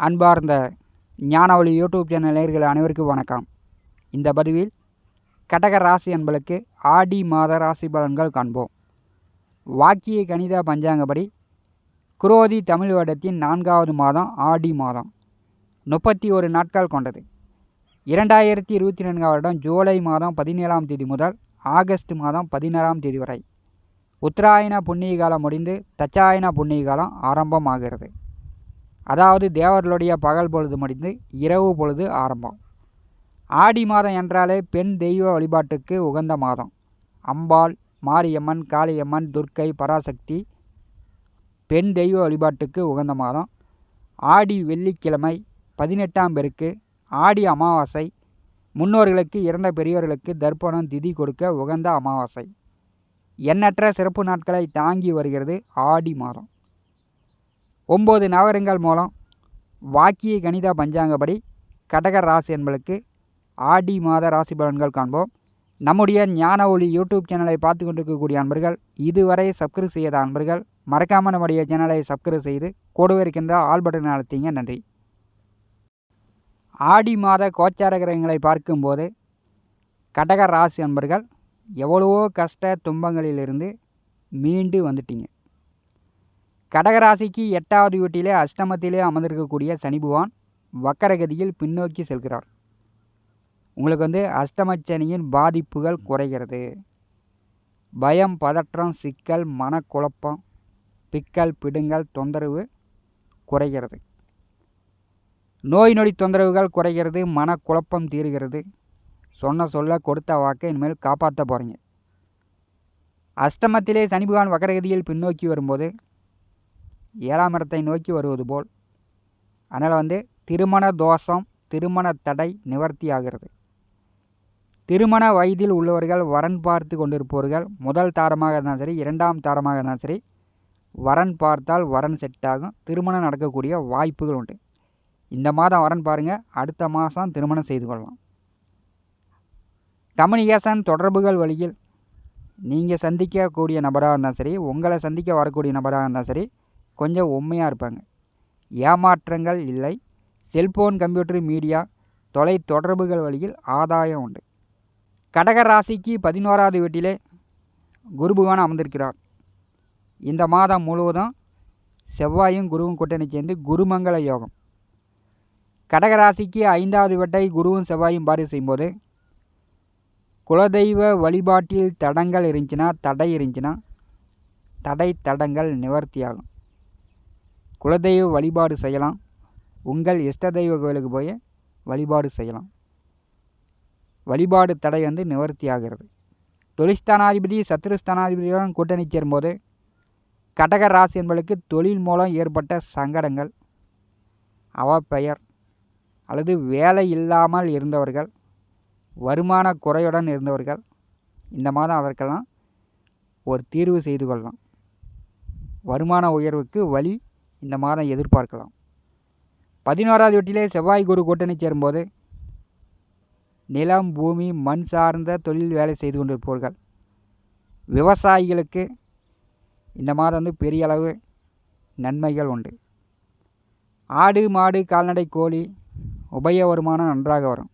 அன்பார்ந்த ஞானவழி YouTube channel நேர்கள் அனைவருக்கும் வணக்கம். இந்த பதிவில் கடக ராசி என்பளுக்கு ஆடி மாத ராசி பலன்கள் காண்போம். வாக்கிய கணித பஞ்சாங்கப்படி குரோதி தமிழ் வருடத்தின் நான்காவது மாதம் ஆடி மாதம். முப்பத்தி ஒரு நாட்கள் கொண்டது. இரண்டாயிரத்தி இருபத்தி நான்காம் வருடம் ஜூலை மாதம் பதினேழாம் தேதி முதல் ஆகஸ்ட் மாதம் பதினேழாம் தேதி வரை. உத்தராயண புண்ணிய காலம் முடிந்து தச்சாயன புண்ணிய காலம் ஆரம்பமாகிறது. அதாவது தேவர்களுடைய பகல் பொழுது முடிந்து இரவு பொழுது ஆரம்பம். ஆடி மாதம் என்றாலே பெண் தெய்வ வழிபாட்டுக்கு உகந்த மாதம். அம்பாள் மாரியம்மன் காளியம்மன் துர்க்கை பராசக்தி பெண் தெய்வ வழிபாட்டுக்கு உகந்த மாதம். ஆடி வெள்ளிக்கிழமை பதினெட்டாம் பெருக்கு ஆடி அமாவாசை முன்னோர்களுக்கு இறந்த பெரியோர்களுக்கு தர்ப்பணம் திதி கொடுக்க உகந்த அமாவாசை. எண்ணற்ற சிறப்பு நாட்களை தாங்கி வருகிறது ஆடி மாதம். ஒம்பது நவகரங்கள் மூலம் வாக்கிய கணித பஞ்சாங்கப்படி கடக ராசி என்பளுக்கு ஆடி மாத ராசி பலன்கள் காண்போம். நம்முடைய ஞான ஒளி யூடியூப் சேனலை பார்த்து கொண்டிருக்கக்கூடிய அன்பர்கள் இதுவரை சப்ஸ்கிரைப் செய்யாத அன்பர்கள் மறக்காமல் நம்முடைய சேனலை சப்ஸ்கிரைப் செய்து கூடவே இருக்கின்ற ஆல் பட்டன் அழுத்திங்க. நன்றி. ஆடி மாத கோச்சார கிரகங்களை பார்க்கும்போது கடக ராசி அன்பர்கள் எவ்வளவோ கஷ்ட துன்பங்களிலிருந்து மீண்டு வந்துட்டீங்க. கடகராசிக்கு எட்டாவது வீட்டிலே அஷ்டமத்திலே அமர்ந்திருக்கக்கூடிய சனி பகவான் வக்கரகதியில் பின்னோக்கி செல்கிறார். உங்களுக்கு வந்து அஷ்டமச்சனியின் பாதிப்புகள் குறைகிறது. பயம் பதற்றம் சிக்கல் மனக்குழப்பம் பிக்கல் பிடுங்கல் தொந்தரவு குறைகிறது. நோய் நொடி தொந்தரவுகள் குறைகிறது மனக்குழப்பம் தீருகிறது. சொன்ன சொல்ல கொடுத்த வாக்கை இனிமேல் காப்பாற்ற போகிறீங்க அஷ்டமத்திலே சனி பகவான் வக்கரகதியில் பின்னோக்கி வரும்போது ஏழாம் இடத்தை நோக்கி வருவது போல். அதனால் வந்து திருமண தோஷம் திருமண தடை நிவர்த்தி ஆகிறது திருமண வயதில் உள்ளவர்கள் வரன் பார்த்து கொண்டிருப்பவர்கள் முதல் தாரமாக இருந்தாலும் சரி இரண்டாம் தாரமாக இருந்தாலும் சரி வரன் பார்த்தால் வரன் செட் ஆகும். திருமணம் நடக்கக்கூடிய வாய்ப்புகள் உண்டு. இந்த மாதம் வரன் பாருங்கள் அடுத்த மாதம் திருமணம் செய்து கொள்ளலாம். கம்யூனிகேஷன் தொடர்புகள் வழியில் நீங்கள் சந்திக்கக்கூடிய நபராக இருந்தாலும் சரி உங்களை சந்திக்க வரக்கூடிய நபராக இருந்தாலும் சரி கொஞ்சம் உண்மையாக இருப்பாங்க. ஏமாற்றங்கள் இல்லை. செல்போன் கம்ப்யூட்டர் மீடியா தொலை தொடர்புகள் வழியில் ஆதாயம் உண்டு. கடக ராசிக்கு பதினோராவது வீட்டிலே குருபகவான் அமர்ந்திருக்கிறார். இந்த மாதம் முழுவதும் செவ்வாயும் குருவும் கூட்டணி சேர்ந்து குருமங்கள யோகம். கடகராசிக்கு ஐந்தாவது வீட்டை குருவும் செவ்வாயும் பாரி செய்யும்போது குலதெய்வ வழிபாட்டில் தடங்கள் இருந்துச்சுன்னா தடை இருந்துச்சுன்னா தடை தடங்கள் நிவர்த்தியாகும். குலதெய்வ வழிபாடு செய்யலாம். உங்கள் இஷ்ட தெய்வ கோயிலுக்கு போய் வழிபாடு செய்யலாம். வழிபாடு தடை வந்து நிவர்த்தி ஆகிறது தொழில்ஸ்தானாதிபதி சத்ருஸ்தானாதிபதியுடன் கூட்டணி சேரும்போது கடக ராசி என்பதற்கு தொழில் மூலம் ஏற்பட்ட சங்கடங்கள் அவப்பெயர் அல்லது வேலை இல்லாமல் இருந்தவர்கள் வருமான குறையுடன் இருந்தவர்கள் இந்த மாதம் அதற்கெல்லாம் ஒரு தீர்வு செய்து கொள்ளலாம். வருமான உயர்வுக்கு வழி இந்த மாதம் எதிர்பார்க்கலாம். பதினோராவது வீட்டிலே செவ்வாய் குரு கூட்டணி சேரும்போது நிலம் பூமி மண் சார்ந்த தொழில் வேலை செய்து கொண்டிருப்பவர்கள் விவசாயிகளுக்கு இந்த மாதம் வந்து பெரிய அளவு நன்மைகள் உண்டு. ஆடு மாடு கால்நடை கோழி உபய வருமானம் நன்றாக வரும்.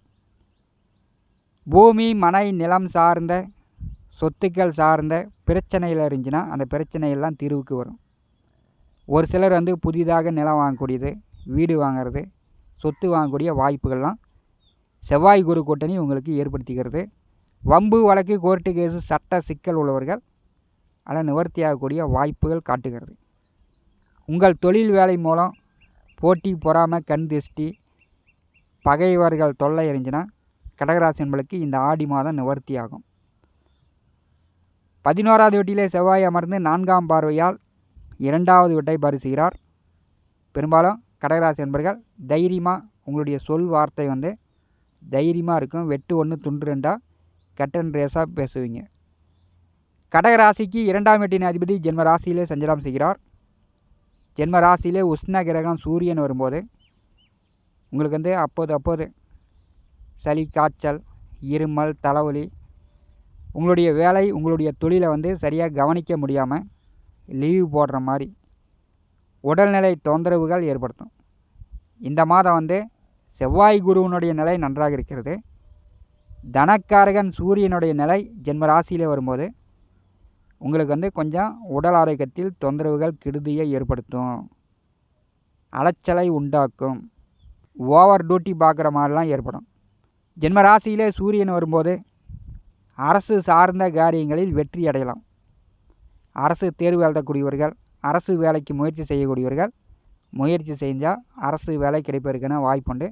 பூமி மனை நிலம் சார்ந்த சொத்துக்கள் சார்ந்த பிரச்சனைகள் இருந்துச்சுன்னா அந்த பிரச்சனையெல்லாம் தீர்வுக்கு வரும். ஒரு சிலர் வந்து புதிதாக நிலம் வாங்கக்கூடியது வீடு வாங்கிறது சொத்து வாங்கக்கூடிய வாய்ப்புகள்லாம் செவ்வாய் குரு கூட்டணி உங்களுக்கு ஏற்படுத்திக்கிறது. வம்பு வழக்கு கோர்ட்டு கேஸு சட்ட சிக்கல் உள்ளவர்கள் அதில் நிவர்த்தியாகக்கூடிய வாய்ப்புகள் காட்டுகிறது. உங்கள் தொழில் வேலை மூலம் போட்டி பொறாமை கண் திருஷ்டி பகைவர்கள் தொல்லை இருந்துச்சுன்னா கடகராசி என்பளுக்கு இந்த ஆடி மாதம் நிவர்த்தி ஆகும் பதினோராவது வீட்டிலே செவ்வாய் அமர்ந்து நான்காம் பார்வையால் இரண்டாவது வீட்டை பரிசுகிறார் பெரும்பாலும் கடகராசி என்பர்கள் தைரியமாக உங்களுடைய சொல் வார்த்தை வந்து தைரியமாக இருக்கும். வெட்டு ஒன்று துண்டு ரெண்டாக கட்டன் ரேஸாக பேசுவீங்க. கடகராசிக்கு இரண்டாம் வெட்டின அதிபதி ஜென்ம ராசியிலே சஞ்சலம் செய்கிறார். ஜென்ம ராசியிலே உஷ்ண கிரகம் சூரியன் வரும்போது உங்களுக்கு வந்து அப்போது அப்போது சளி காய்ச்சல் இருமல் தலைவலி உங்களுடைய வேலை உங்களுடைய தொழிலை வந்து சரியாக கவனிக்க முடியாமல் லீவு போடுற மாதிரி உடல்நிலை தொந்தரவுகள் ஏற்படுத்தும். இந்த மாதம் வந்து செவ்வாய் குருவினுடைய நிலை நன்றாக இருக்கிறது. தனக்காரகன் சூரியனுடைய நிலை ஜென்ம ராசியில் வரும்போது உங்களுக்கு வந்து கொஞ்சம் உடல் ஆரோக்கியத்தில் தொந்தரவுகள் கெடுதியை ஏற்படுத்தும். அலைச்சலை உண்டாக்கும். ஓவர் டியூட்டி பார்க்குற மாதிரிலாம் ஏற்படும். ஜென்ம ராசியிலே சூரியன் வரும்போது அரசு சார்ந்த காரியங்களில் வெற்றி அடையலாம். அரசு தேர்வு எழுதக்கூடியவர்கள் அரசு வேலைக்கு முயற்சி செய்யக்கூடியவர்கள் முயற்சி செஞ்சால் அரசு வேலை கிடைப்பதற்கான வாய்ப்புண்டு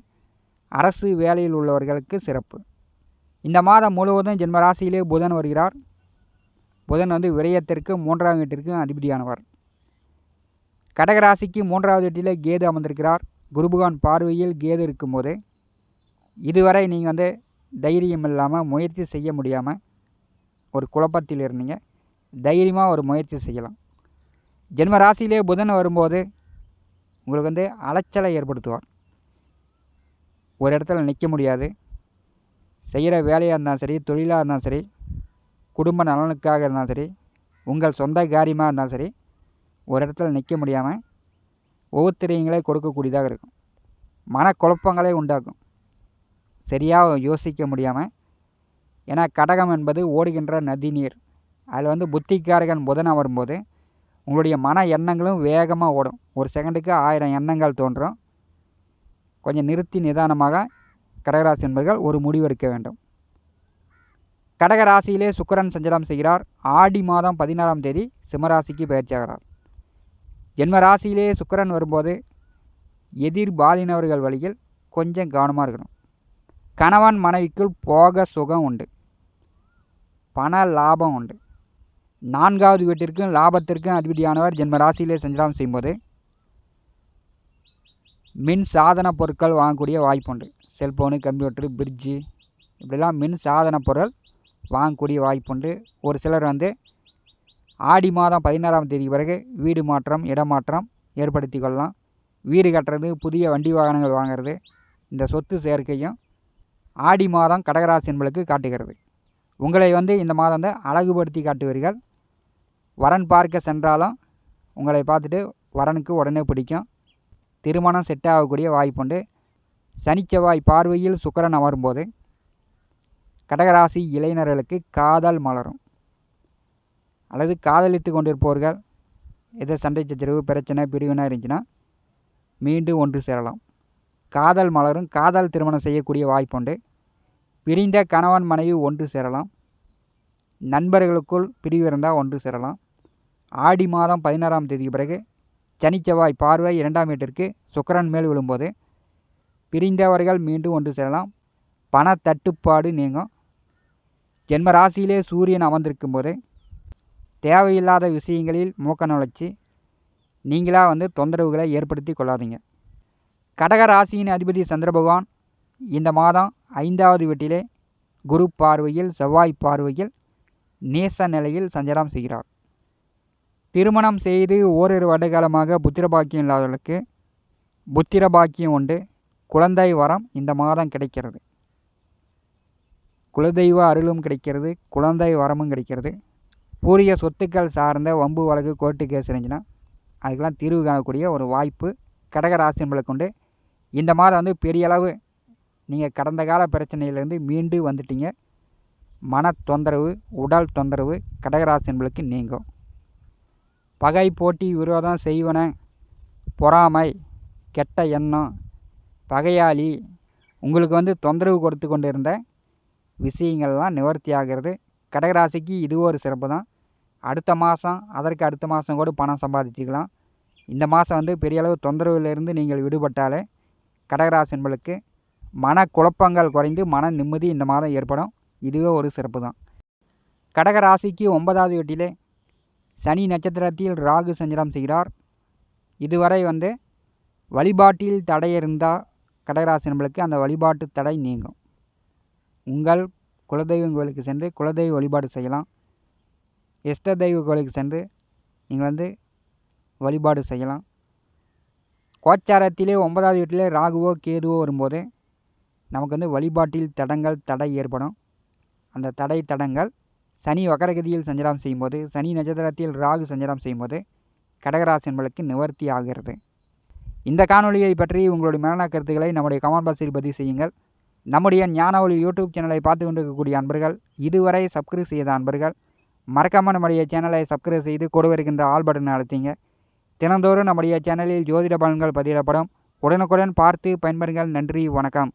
அரசு வேலையில் உள்ளவர்களுக்கு சிறப்பு. இந்த மாதம் முழுவதும் ஜென்மராசியிலே புதன் வருகிறார். புதன் வந்து விரயத்திற்கு மூன்றாம் வீட்டிற்கும் அதிபதியானவர். கடகராசிக்கு மூன்றாவது வீட்டிலே கேது அமர்ந்திருக்கிறார். குருபகான் பார்வையில் கேது இருக்கும்போது இதுவரை நீங்கள் வந்து தைரியம் இல்லாமல் முயற்சி செய்ய முடியாமல் ஒரு குழப்பத்தில் இருந்தீங்க. தைரியமாக ஒரு முயற்சி செய்யலாம். ஜென்ம ராசியிலே புதன் வரும்போது உங்களுக்கு வந்து அலைச்சலை ஏற்படுத்துவார். ஒரு இடத்துல நிற்க முடியாது. செய்கிற வேலையாக இருந்தாலும் சரி தொழிலாக இருந்தாலும் சரி குடும்ப நலனுக்காக இருந்தாலும் சரி உங்கள் சொந்த காரியமாக இருந்தாலும் சரி ஒரு இடத்துல நிற்க முடியாமல் ஒவ்வொருத்தரையங்களே கொடுக்கக்கூடியதாக இருக்கும். மனக்குழப்பங்களே உண்டாக்கும். சரியாக யோசிக்க முடியாமல் ஏன்னா கடகம் என்பது ஓடுகின்ற நதி நீர் அதில் வந்து புத்திக்காரகன் புதனாக வரும்போது உங்களுடைய மன எண்ணங்களும் வேகமாக ஓடும். ஒரு செகண்டுக்கு ஆயிரம் எண்ணங்கள் தோன்றும். கொஞ்சம் நிறுத்தி நிதானமாக கடகராசி என்பர்கள் ஒரு முடிவெடுக்க வேண்டும். கடகராசியிலே சுக்கரன் சஞ்சலம் செய்கிறார். ஆடி மாதம் பதினாறாம் தேதி சிம்மராசிக்கு பயிற்சியாகிறார் ஜென்ம ராசியிலே சுக்கரன் வரும்போது எதிர் பாலினவர்கள் வழியில் கொஞ்சம் கவனமாக இருக்கணும். கணவன் மனைவிக்குள் போக சுகம் உண்டு. பண லாபம் உண்டு. நான்காவது வீட்டிற்கும் லாபத்திற்கும் அதிபதியானவர் ஜென்ம ராசியிலே சஞ்சலம் செய்யும்போது மின் சாதன பொருட்கள் வாங்கக்கூடிய வாய்ப்புண்டு செல்ஃபோனு கம்ப்யூட்டரு பிரிட்ஜு இப்படிலாம் மின் சாதன பொருள் வாங்கக்கூடிய வாய்ப்புண்டு ஒரு சிலர் வந்து ஆடி மாதம் பதினாறாம் தேதி பிறகு வீடு மாற்றம் இடமாற்றம் ஏற்படுத்தி கொள்ளலாம். வீடு கட்டுறது புதிய வண்டி வாகனங்கள் வாங்கிறது இந்த சொத்து சேர்க்கையும் ஆடி மாதம் கடகராசி என்பளுக்கு காட்டுகிறது. உங்களை வந்து இந்த மாதம் அழகுபடுத்தி காட்டுவீர்கள். வரன் பார்க்க சென்றாலும் உங்களை பார்த்துட்டு வரனுக்கு உடனே பிடிக்கும். திருமணம் செட் ஆகக்கூடிய வாய்ப்புண்டு சனிச்செவ்வாய் பார்வையில் சுக்கரன் அமரும்போது கடகராசி இளைஞர்களுக்கு காதல் மலரும். அல்லது காதலித்து கொண்டிருப்பவர்கள் எதோ சண்டை சச்சரவு பிரச்சனை பிரிவினா இருந்துச்சுன்னா மீண்டும் ஒன்று சேரலாம். காதல் மலரும். காதல் திருமணம் செய்யக்கூடிய வாய்ப்புண்டு பிரிந்த கணவன் மனைவி ஒன்று சேரலாம். நண்பர்களுக்குள் பிரிவு இருந்தால் ஒன்று சேரலாம். ஆடி மாதம் பதினாறாம் தேதி பிறகு சனிச்செவ்வாய் பார்வை இரண்டாம் வீட்டிற்கு சுக்கரன் மேல் விழும்போது பிரிந்தவர்கள் மீண்டும் ஒன்று சேரலாம். பண தட்டுப்பாடு நீங்கும். ஜென்ம ராசியிலே சூரியன் அமர்ந்திருக்கும் போது தேவையில்லாத விஷயங்களில் மூக்க நுழைச்சி நீங்களாக வந்து தொந்தரவுகளை ஏற்படுத்தி கொள்ளாதீங்க. கடக ராசியின் அதிபதி சந்திர பகவான் இந்த மாதம் ஐந்தாவது வீட்டிலே குரு பார்வையில் செவ்வாய் பார்வையில் நேச நிலையில் சஞ்சாரம் செய்கிறார். திருமணம் செய்து ஓரிரு வருடகாலமாக புத்திர பாக்கியம் இல்லாதவர்களுக்கு புத்திரபாக்கியம் உண்டு. குழந்தை வரம் இந்த மாதம் கிடைக்கிறது. குலதெய்வ அருளும் கிடைக்கிறது. குழந்தை வரமும் கிடைக்கிறது. பூரிய சொத்துக்கள் சார்ந்த வம்பு வழக்கு கோர்ட்டு கேஸ் இருந்துச்சுன்னா அதுக்கெல்லாம் தீர்வு காணக்கூடிய ஒரு வாய்ப்பு கடகராசி என்பளுக்கு உண்டு. இந்த மாதம் வந்து பெரிய அளவு நீங்கள் கடந்த கால பிரச்சனையிலேருந்து மீண்டு வந்துட்டீங்க. மன தொந்தரவு உடல் தொந்தரவு கடகராசி என்பளுக்கு நீங்கும். பகை போட்டி விரோதம் செய்வன பொறாமை கெட்ட எண்ணம் பகையாளி. உங்களுக்கு வந்து தொந்தரவு கொடுத்து கொண்டிருந்த விஷயங்கள்லாம் நிவர்த்தி ஆகிறது கடகராசிக்கு இது ஒரு சிறப்பு தான். அடுத்த மாதம் அதற்கு அடுத்த மாதம் கூட பணம் சம்பாதிச்சிக்கலாம். இந்த மாதம் வந்து பெரிய அளவு தொந்தரவுலேருந்து நீங்கள் விடுபட்டாலே கடகராசி என்பளுக்கு மன குழப்பங்கள் குறைந்து மன நிம்மதி இந்த மாதம் ஏற்படும். இதுவே ஒரு சிறப்பு தான். கடகராசிக்கு ஒன்பதாவது வீட்டிலே சனி நட்சத்திரத்தில் ராகு சஞ்சாரம் செய்கிறார். இதுவரை வந்து வழிபாட்டில் தடை இருந்தால் கடகராசி நம்மளுக்கு அந்த வழிபாட்டு தடை நீங்கும். உங்கள் குலதெய்வம் கோயிலுக்கு சென்று குலதெய்வ வழிபாடு செய்யலாம். இஷ்ட தெய்வ கோயிலுக்கு சென்று நீங்கள் வந்து வழிபாடு செய்யலாம். கோச்சாரத்திலே ஒன்பதாவது வீட்டிலே ராகுவோ கேதுவோ வரும்போது நமக்கு வந்து வழிபாட்டில் தடங்கள் தடை ஏற்படும். அந்த தடை தடங்கள் சனி வக்கரகதியில் சஞ்சாரம் செய்யும்போது சனி நட்சத்திரத்தில் ராகு சஞ்சாரம் செய்யும்போது கடகராசி என்பதற்கு நிவர்த்தி ஆகிறது. இந்த காணொலியை பற்றி உங்களுடைய மரண கருத்துக்களை நம்முடைய கமெண்ட் பாக்ஸில் பதிவு செய்யுங்கள். நம்முடைய ஞான ஒளி யூடியூப் சேனலை பார்த்து கொண்டிருக்கக்கூடிய அன்பர்கள் இதுவரை சப்ஸ்கிரைப் செய்த அன்பர்கள் மறக்காமல் நம்முடைய சேனலை சப்ஸ்கிரைப் செய்து கூட ஆல் பட்டனை அழுத்திங்க. தினந்தோறும் நம்முடைய சேனலில் ஜோதிட பலன்கள் பதிவிடப்படும். உடனுக்குடன் பார்த்து பயன்பெறுங்கள். நன்றி வணக்கம்.